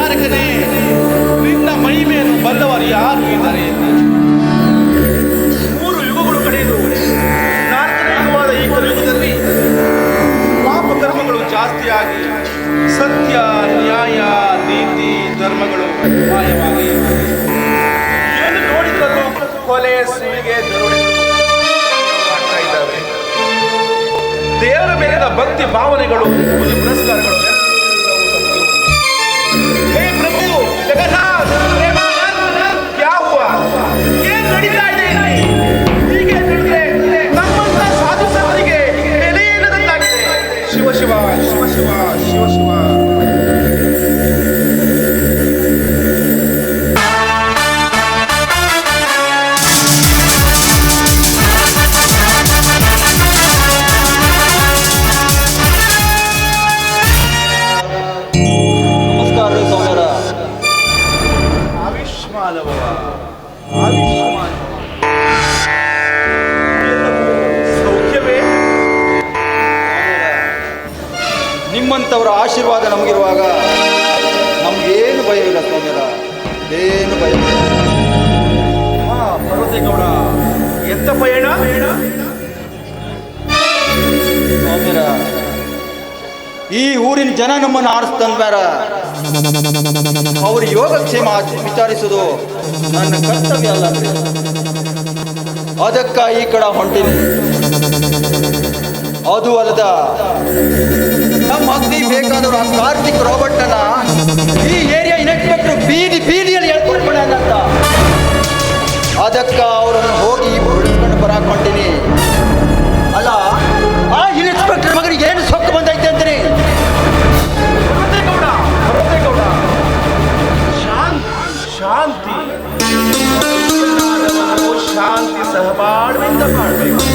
ತಾರಕನೇ ನಿನ್ನ ಮಹಿಮೆಯನ್ನು ಬಲ್ಲವರು ಯಾರು ಇದ್ದಾರೆ ಮೂರು ಯುಗಗಳು ಕಳೆದು ನಾಲ್ಕನೇ ಯುಗವಾದ ಈ ಕಲಿಯುಗದಲ್ಲಿ ಪಾಪ ಕರ್ಮಗಳು ಜಾಸ್ತಿಯಾಗಿ ಸತ್ಯ, ನ್ಯಾಯ, ನೀತಿ, ಧರ್ಮಗಳು ಮಾಯವಾಗಿ ಏನು ನೋಡಿದರೂ ಕೊಲೆ ಸುಲಿಗೆ ದೇವರ ಮೇಲಿನ ಭಕ್ತಿ, ಭಾವನೆಗಳು ಪುರಸ್ಕಾರಗಳು Father. ವಿಚಾರಿಸುವುದು ನನ್ನ ಕರ್ತವ್ಯ ಅಲ್ಲ. ಅದಕ್ಕ ಈ ಕಡೆ ಹೊಂಟಿನಿ ಅದು ಅಲ್ಲದ ನಮ್ಮ ಅಗ್ನಿ ಬೇಕಾದವರು ಆ ಕಾರ್ತಿಕ್ ರಾಬರ್ಟನ ಈ ಏರಿಯಾ ಇನ್ಸ್ಪೆಕ್ಟರ್ ಬೀದಿ ಬೀದಿಯಲ್ಲಿ ಎಳ್ಕೊಂಡ್ಬಿಡ ಅಂತ. ಅದಕ್ಕ ಅವರನ್ನು ಹೋಗಿ ಬಿಡಿಸ್ಕೊಂಡು ಬರಾಕ್ ಶಾಂತಿ ಸಹಬಾಳ್ವೆಯಿಂದ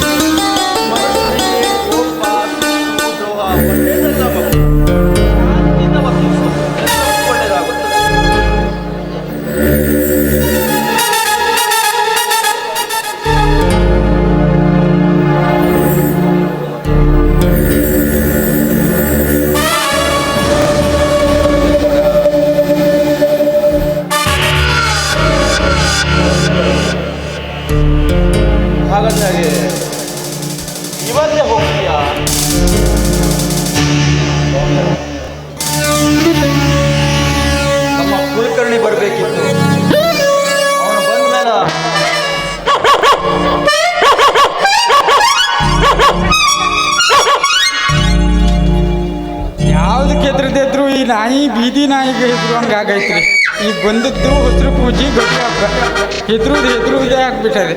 ಹೆದ್ರುದು ಹೆದ್ರುವುದೇ ಆಗ್ಬಿಟ್ಟದೆ.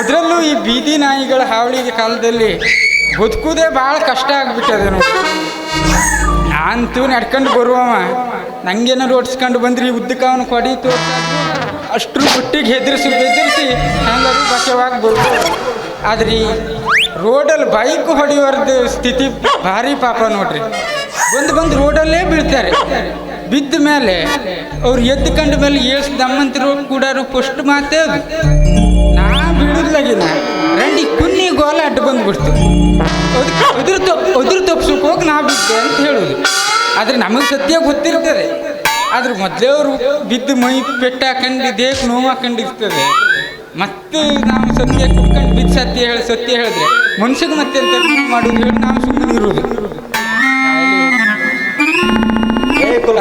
ಅದರಲ್ಲೂ ಈ ಬೀದಿ ನಾಯಿಗಳ ಹಾವಳಿ ಕಾಲದಲ್ಲಿ ಬದುಕುವುದೇ ಭಾಳ ಕಷ್ಟ ಆಗ್ಬಿಟ್ಟದೆ ನೋಡಿ. ನಾನಂತೂ ನಡ್ಕೊಂಡು ಬರುವವ. ನಂಗೇನಾರು ಓಡಿಸ್ಕೊಂಡು ಬಂದ್ರಿ ಉದ್ದಕ್ಕೆ ಅವನು ಕೊಡಿ ಅಷ್ಟು ಬುಟ್ಟಿಗೆ ಹೆದರಿಸಿ ಬೆದರಿಸಿ ಹಂಗಾರು ಬಚಾವಾಗಿ ಬರ್ಬೋದು ಆದ್ರೆ ರೋಡಲ್ಲಿ ಬೈಕ್ ಹೊಡೆಯೋರ್ದು ಸ್ಥಿತಿ ಭಾರಿ ಪಾಪ ನೋಡ್ರಿ. ಬಂದು ಬಂದು ರೋಡಲ್ಲೇ ಬೀಳ್ತಾರೆ. ಬಿದ್ದ ಮೇಲೆ ಅವ್ರು ಎದ್ದು ಕಂಡ ಮೇಲೆ ಏಳ್ಸ್ ದಮ್ಮಂತರು ಕೂಡ ಪಸ್ಟ್ ಮಾತೇ ನಾ ಬೀಳುದ್ಲಾಗಿನ ರಂಡಿ ಕುನ್ನಿ ಗೋಲ ಅಡ್ಡ ಬಂದ್ಬಿಡ್ತು. ಅದಕ್ಕೆ ಅದ್ರ ತಪ್, ಅದ್ರ ಹೋಗಿ ನಾ ಬಿದ್ದೆ ಅಂತ ಹೇಳೋದು. ಆದರೆ ನಮಗೆ ಸತ್ಯ ಗೊತ್ತಿರ್ತದೆ. ಆದ್ರೆ ಮೊದಲೇ ಅವರು ಬಿದ್ದು ಮೈ ಪೆಟ್ಟು ಹಾಕೊಂಡು ದೇಹಕ್ಕೆ ನೋವು ಹಾಕೊಂಡಿರ್ತದೆ ಮತ್ತೆ ನಾವು ಸತ್ಯ ಕುಡ್ಕೊಂಡು ಬಿದ್ದು ಸತ್ಯ ಹೇಳಿ ಸತ್ಯ ಹೇಳಿದ್ರೆ ಮನುಷ್ಯಗೆ ಮತ್ತೆ ಅಂತ ಮಾಡೋದು ಹೇಳಿ ನಾವು ಸುಮ್ಮನೆ ಇರೋದು. ಈ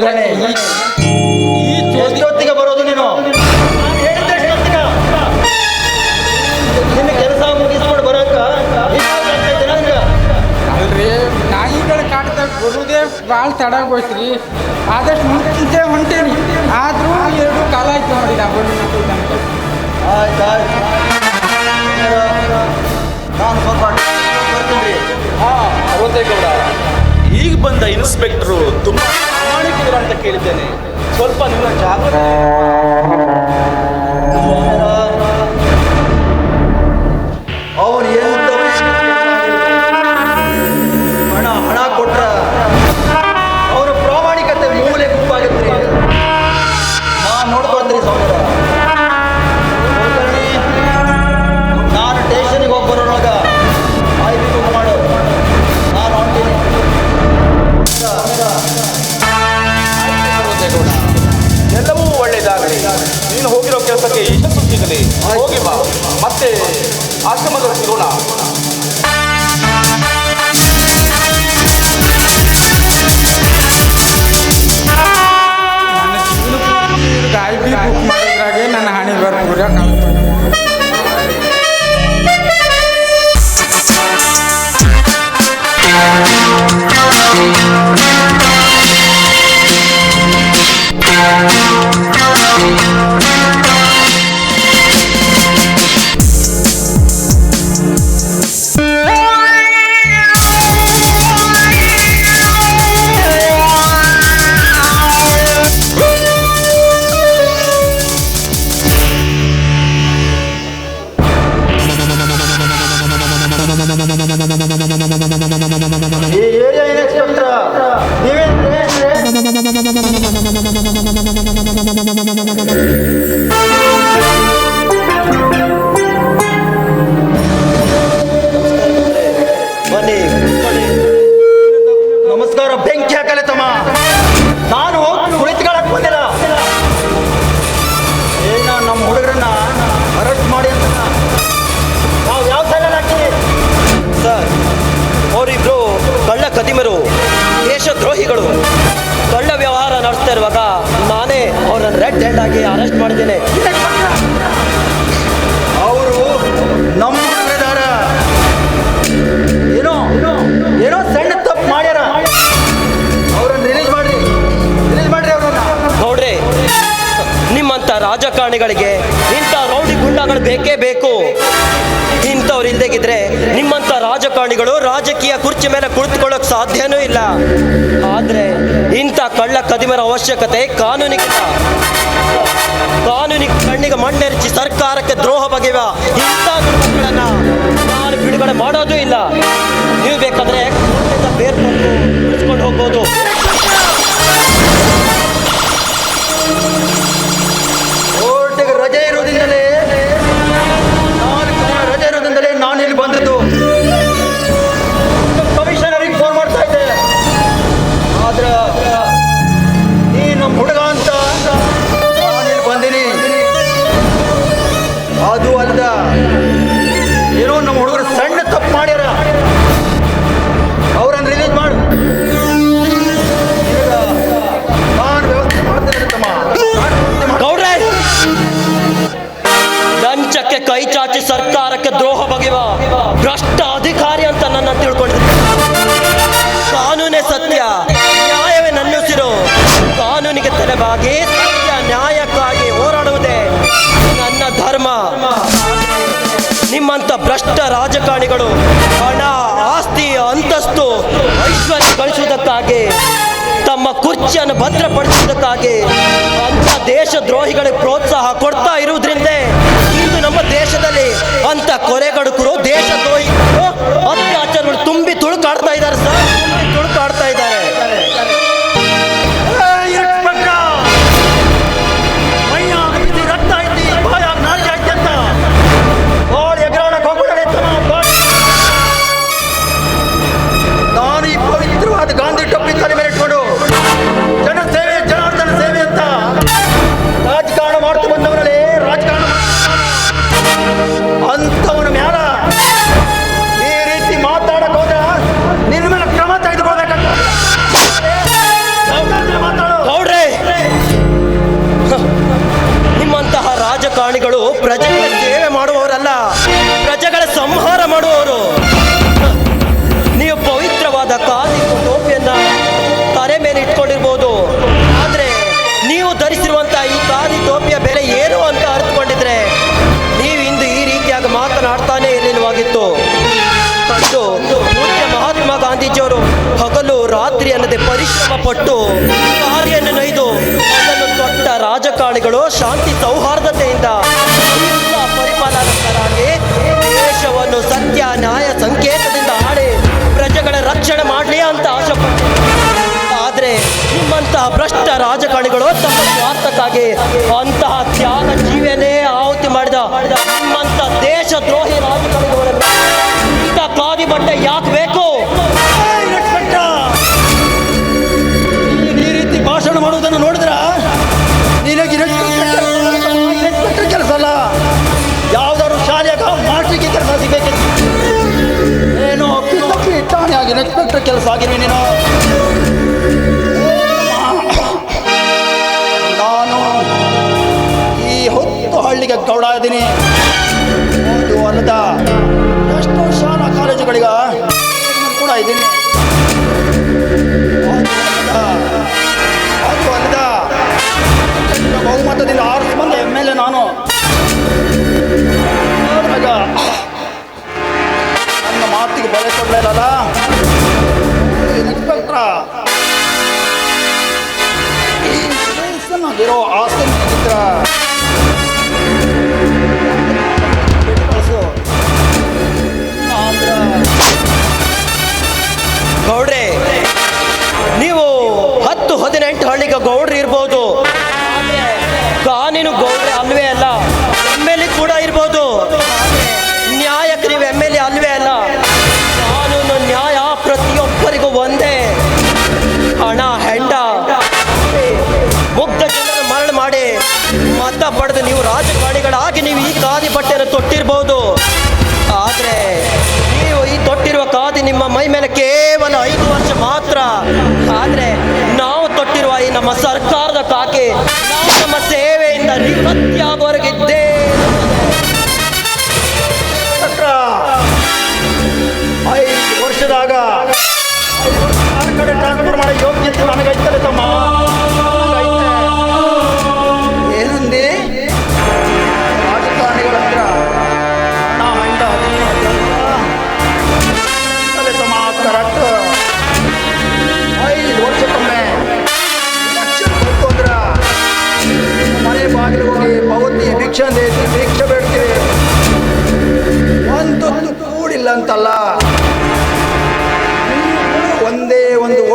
ಎಷ್ಟೊತ್ತಿಗೆ ಬರೋದು ನೀನು? ನಿನ್ನ ಕೆಲಸ ಮುಗಿಸ್ಕೊಂಡು ಬರಕ ಅಲ್ರಿ ನಾಯಿಗಳ ಕಾಟದಾಗ ಬರುವುದೇ ಭಾಳ ತಡ ಆಗೋಯ್ತ್ರಿ. ಆದಷ್ಟು ಮುಂಚೆ ಹೊಂಟೇನಿ. ಆದರೂ ಎರಡು ಕಾಲ ಆಯ್ತು ನೋಡಿ ನಾ ಬಂದು ಮುಟ್ಟಿದ್ದಂಗೆ. ಆಯ್ತು ಆಯ್ತು. ನಾನು ಸ್ವಲ್ಪ ಬರ್ತೀನಿ ಹಾ ಈಗ ಬಂದ ಇನ್ಸ್ಪೆಕ್ಟ್ರು ತುಂಬಾ ಪ್ರಾಮಾಣಿಕರು ಅಂತ ಕೇಳಿದ್ದೇನೆ. ಸ್ವಲ್ಪ ನಿಮ್ಮ ಜಾಗ್ರತೆ ಇಲ್ದಿದ್ರೆ ನಿಮ್ಮಂತ ರಾಜಕಾರಣಿಗಳು ರಾಜಕೀಯ ಕುರ್ಚಿ ಮೇಲೆ ಕುಳಿತುಕೊಳ್ಳೋಕೆ ಸಾಧ್ಯನೂ ಇಲ್ಲ. ಆದರೆ ಇಂಥ ಕಳ್ಳ ಕದಿಮರ ಅವಶ್ಯಕತೆ ಕಾನೂನಿಗೆ ಕಾನೂನಿಗೆ ಕಣ್ಣಿಗೆ ಮಣ್ಣೆರಚಿ ಸರ್ಕಾರಕ್ಕೆ ದ್ರೋಹ ಬಗೆಯುವ ಇಂಥ ಗುರುಗಳನ್ನು ನಾನು ಬಿಡುಗಡೆ ಮಾಡೋದೂ ಇಲ್ಲ. ನೀವು ಬೇಕಾದರೆ ಪಟ್ಟು ಕಾರ್ಯನ ನೈದು ಅದನ್ನು ದೊಡ್ಡ ರಾಜಕಾರಣಿಗಳು ಶಾಂತಿ ಸೌಹಾರ್ದತೆಯಿಂದ ಪರಿಪಾಲಕರಾಗಿ ದೇಶವನ್ನು ಸತ್ಯ, ನ್ಯಾಯ, ಸಂಕೇತದಿಂದ ಆಡಿ ಪ್ರಜೆಗಳ ರಕ್ಷಣೆ ಮಾಡಲಿ ಅಂತ ಆಶೆಪಟ್ಟು ಆದರೆ ನಿಮ್ಮಂತಹ ಭ್ರಷ್ಟ ರಾಜಕಾರಣಿಗಳು ತಮ್ಮ ಸ್ವಾರ್ಥಕ್ಕಾಗಿ ಅಂತಹ ತ್ಯಾಗ ಜೀವನೇ ಆಹುತಿ ಮಾಡಿದ ನಿಮ್ಮಂತ ದೇಶದ್ರೋಹಿ ರಾಜಕಾರಣಿಗಳ. ಇಂಥ ಕಾದಿ ಬಟ್ಟೆ ಯಾಕೆ ಕೆಲಸ ಆಗಿರುವೆ ನೀನು. ನಾನು ಈ ಹೊತ್ತು ಹಳ್ಳಿಗೆ ಗೌಡ ಇದ್ದೀನಿ. ಅದು ಅಲ್ಲದ, ಎಷ್ಟೋ ಶಾಲಾ ಕಾಲೇಜುಗಳಿಗ ಕೂಡ ಇದ್ದೀನಿ. ಅದು ಅಲ್ಲದ ಬಹುಮತದಿಂದ ಆರು ಬಂದ ಎಂ ಎಲ್ ಎ ನಾನು. ನನ್ನ ಮಾತಿಗೆ ಬೆಲೆ ಐದು ಮಾತ್ರ. ಆದ್ರೆ ನಾವು ತೊಟ್ಟಿರುವ ಈ ನಮ್ಮ ಸರ್ಕಾರದ ಕಾಕೆ ನಾವು ನಮ್ಮ ಸೇವೆಯಿಂದ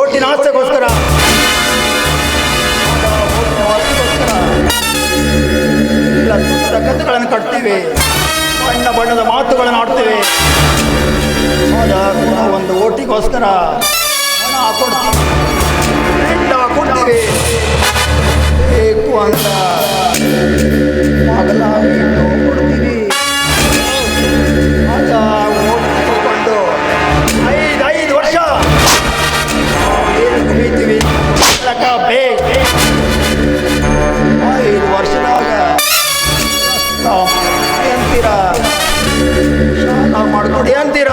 ಓಟಿನ ಆಸೆಗೋಸ್ಕರ ಕಥೆಗಳನ್ನು ಕಟ್ತೀವಿ. ಬಣ್ಣ ಬಣ್ಣದ ಮಾತುಗಳನ್ನು ಆಡ್ತೀವಿ. ಒಂದು ಓಟಿಗೋಸ್ಕರ ಹಣ ಕೊಡ್ತೀವಿ. ಹೆಂಡ ಕೊಡ್ತೀವಿ. ಬೇಕು ಅಂತ. ಮಗಲ ಕೊಡ್ತೀವಿ. ಆಗ ಓಟ್ ತಗೊಂಡು ಐದು ಐದು ವರ್ಷ. ಬೇ ಐದು ವರ್ಷದಾಗ ನಾವು ಅಂತೀರ ಶಾಲಾ ಮಾಡ್ಕೊಡಿ ಅಂತೀರ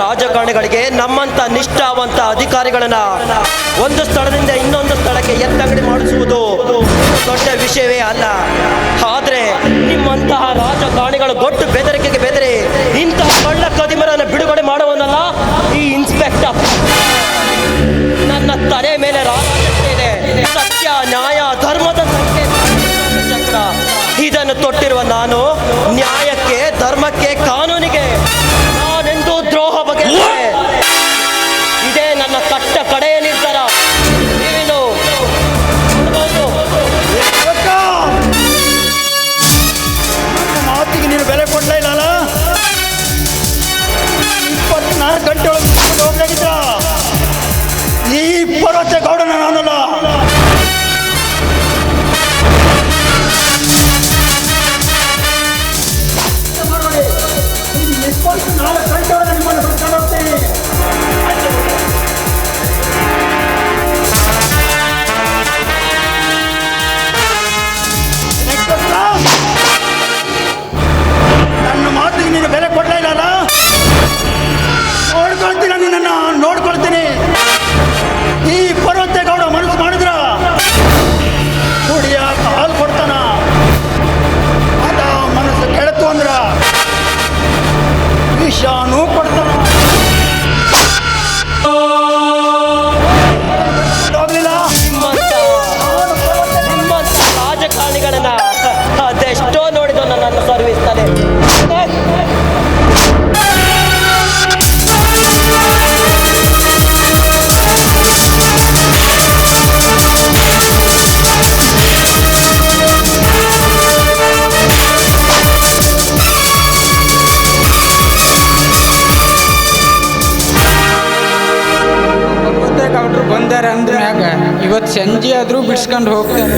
ರಾಜಕಾರಣಿಗಳಿಗೆ ನಮ್ಮಂತ ನಿಷ್ಠಾವಂತ ಅಧಿಕಾರಿಗಳನ್ನ ಒಂದು ಸ್ಥಳದಿಂದ ಇನ್ನೊಂದು ಸ್ಥಳಕ್ಕೆ ಎತ್ತಂಗಡಿ ಮಾಡಿಸುವುದು ದೊಡ್ಡ ವಿಷಯವೇ ಅಲ್ಲ. ಆದ್ರೆ ನಿಮ್ಮಂತಹ ರಾಜಕಾರಣಿಗಳು ಗೊಟ್ಟು ಬೆದರಿಕೆಗೆ ಬೆದರಿ ಇಂತಹ ಕಳ್ಳ ಕದಿಮರನ್ನು ಬಿಡುಗಡೆ ಮಾಡುವನಲ್ಲ ಈ ಇನ್ಸ್ಪೆಕ್ಟರ್. ನನ್ನ ತಲೆ ಮೇಲೆ ಸತ್ಯ, ನ್ಯಾಯ, ಧರ್ಮದ ಇದನ್ನು ತೊಟ್ಟಿರುವ ನಾನು ನ್ಯಾಯಕ್ಕೆ, ಧರ್ಮಕ್ಕೆ, ಕಾನೂನಿಗೆ विषाणु पड़ता ಸಂಜೆ ಆದರೂ ಬಿಡ್ಸ್ಕೊಂಡು ಹೋಗ್ತಾರೆ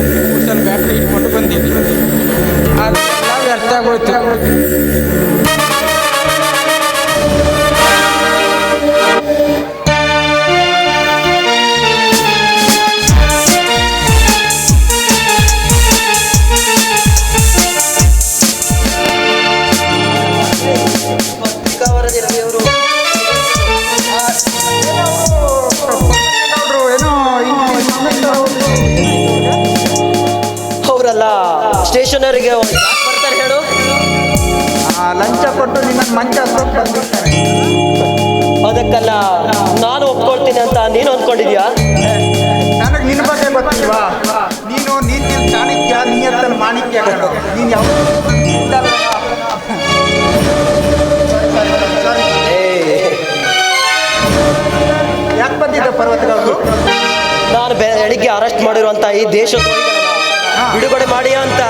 ಮಾಡಿರುವಂತ ಈ ದೇಶ ಬಿಡುಗಡೆ ಮಾಡಿ ಅಂತ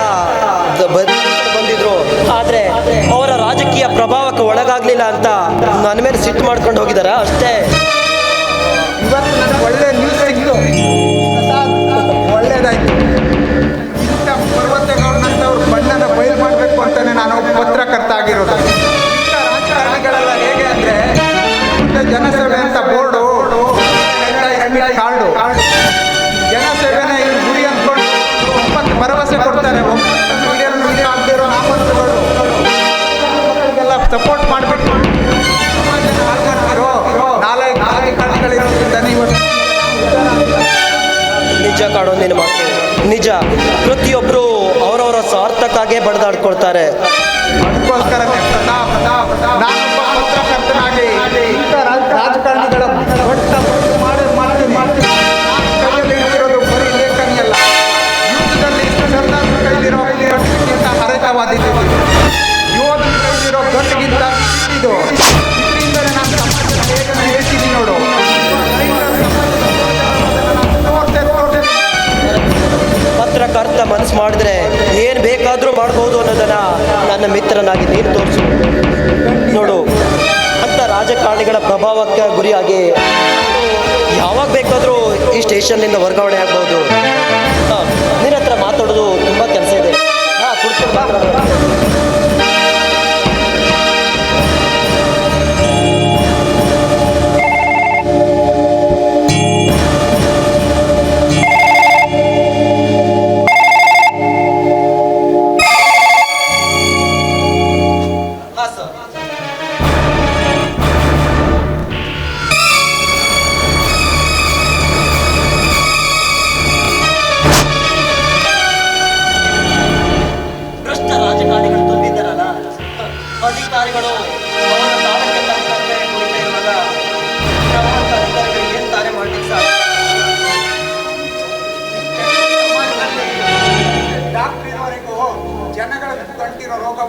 ಬಂದಿದ್ರು. ಆದ್ರೆ ಅವರ ರಾಜಕೀಯ ಪ್ರಭಾವಕ್ಕೆ ಒಳಗಾಗ್ಲಿಲ್ಲ ಅಂತ ನನ್ನ ಮೇಲೆ ಸಿಟ್ಟು ಮಾಡ್ಕೊಂಡು ಹೋಗಿದಾರ? ಅಷ್ಟೇ. ಒಳ್ಳೆ ನ್ಯೂಸ್ ಆಗಿತ್ತು. ಒಳ್ಳೇದಾಯ್ತು. ಇಂಥ ಪರ್ವತಗಳನ್ನಂಥವ್ರ ಬಣ್ಣನ ಬಯಲು ಮಾಡಬೇಕು ಅಂತಾನೆ ನಾನು ಪತ್ರಕರ್ತ ಆಗಿರೋದು. ರಾಜಕಾರಣಿಗಳೆಲ್ಲ ಹೇಗೆ ಅಂದರೆ ಜನಸೇವೆ ನಿಜ ಕಾಡೋ ನಿನ್ನ ಮಾತು. ನಿಜ. ಪ್ರತಿಯೊಬ್ರು ಅವರವರ ಸ್ವಾರ್ಥಕ್ಕಾಗೆ ಬಡದಾಡ್ಕೊಳ್ತಾರೆ. ಅದಕ್ಕೋಸ್ಕರ ನಾನೊಬ್ಬ ಪತ್ರಕರ್ತನಾಗಿ ಮನಸ್ಸು ಮಾಡಿದ್ರೆ ಏನು ಬೇಕಾದರೂ ಮಾಡ್ಬೋದು ಅನ್ನೋದನ್ನು ನನ್ನ ಮಿತ್ರನಾಗಿ ನೀನು ತೋರಿಸು. ನೋಡು, ಅಂತ ರಾಜಕಾರಣಿಗಳ ಪ್ರಭಾವಕ್ಕೆ ಗುರಿಯಾಗಿ ಯಾವಾಗ ಬೇಕಾದರೂ ಈ ಸ್ಟೇಷನ್ನಿಂದ ವರ್ಗಾವಣೆ ಆಗ್ಬೋದು. ನಿನ್ನ ಹತ್ರ ಮಾತಾಡೋದು ತುಂಬ ಕೆಲಸ ಇದೆ. ಹಾಂ, ಕುಡ್ಕೊಂಡು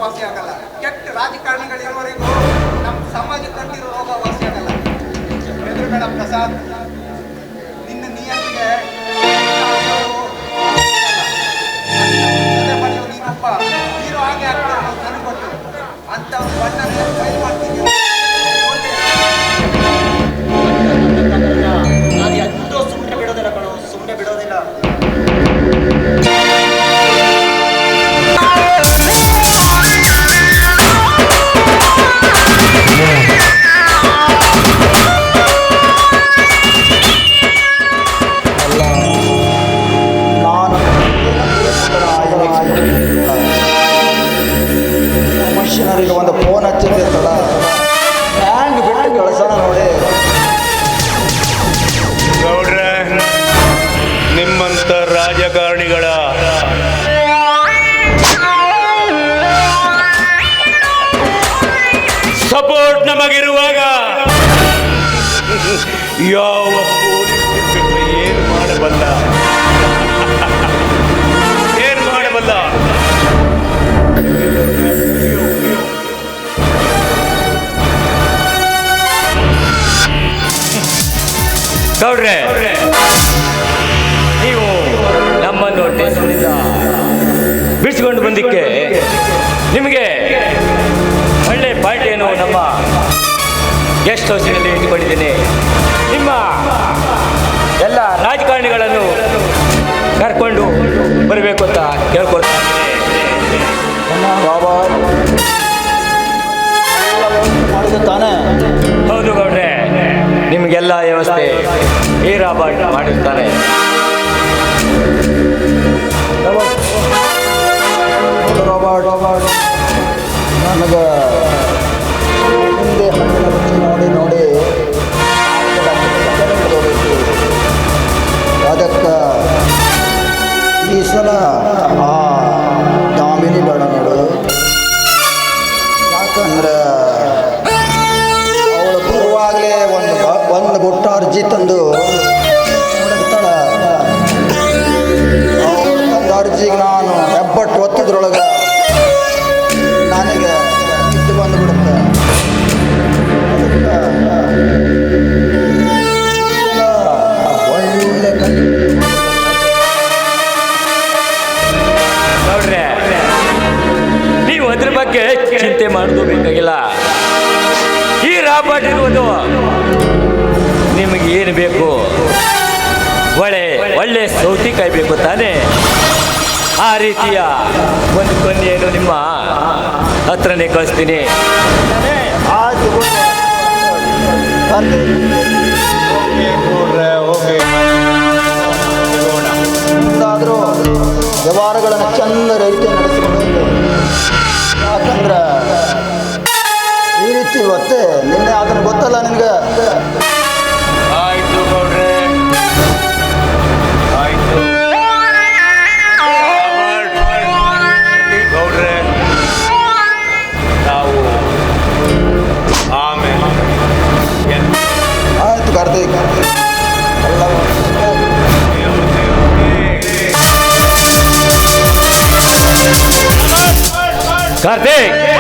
ವಾಸಿ ಆಗಲ್ಲ. ಕೆಟ್ಟ ರಾಜಕಾರಣಿಗಳಿರುವವರೆಗೂ ನಮ್ಮ ಸಮಾಜ ಕಂಟಿರೋ ರೋಗ ವಾಸಿ ಆಗಲ್ಲ ಎದುರುಬೇಡ ಪ್ರಸಾದ್. ನಿನ್ನ ನಿಯತ್ತಿಗೆ ನೀನೊಬ್ಬ ಹೀರೋ ಹಾಗೆ ಆಗ್ತಾರೆ ನನಗೆ ಗೊತ್ತು. ಅಂತ ಬಣ್ಣನ ಕೈ ಮಾಡ್ತೀನಿ ಗೌಡ್ರೆ ನೀವು ನಮ್ಮನ್ನು ಸ್ಟೇಷನ್ನಿಂದ ಬಿಡಿಸಿಕೊಂಡು ಬಂದಿಕ್ಕೆ ನಿಮಗೆ ಒಳ್ಳೆ ಪಾರ್ಟಿಯನ್ನು ನಮ್ಮ ಗೆಸ್ಟ್ ಹೌಸಿನಲ್ಲಿ ಇಟ್ಟುಕೊಂಡಿದ್ದೀನಿ ನಿಮ್ಮ ಎಲ್ಲ ರಾಜಕಾರಣಿಗಳನ್ನು ಕರ್ಕೊಂಡು ಬರಬೇಕು ಅಂತ ಕೇಳ್ಕೊಳ್ತಾ ಇದ್ದೀನಿ. ಬಾಬಾ. ತಾನೇ ಹೌದು ಗೌಡ್ರೆ. ನಿಮಗೆಲ್ಲ ವ್ಯವಸ್ಥೆ ರಾಬರ್ಟ್ ಮಾಡಿರ್ತಾರೆ. ನನಗೆ ನೋಡಿ ನೋಡಿ. ಒಳ್ಳೆ ಒಳ್ಳೆ ಸೌತಿ ಬೇಕು ತಾನೆ ಆ ರೀತಿಯ ಒಂದು ಕೊನೆಯನ್ನು ನಿಮ್ಮ ಹತ್ರನೇ ಕಳಿಸ್ತೀನಿ ವ್ಯವಹಾರಗಳನ್ನು ಚಂದ ರೀತಿ. ಯಾಕಂದ್ರೆ ಈ ರೀತಿ ಇವತ್ತೆ ನಿನ್ನೆ ಅದನ್ನು ಗೊತ್ತಲ್ಲ ನಿನಗೆ ಕಾರ್ತಿಕ್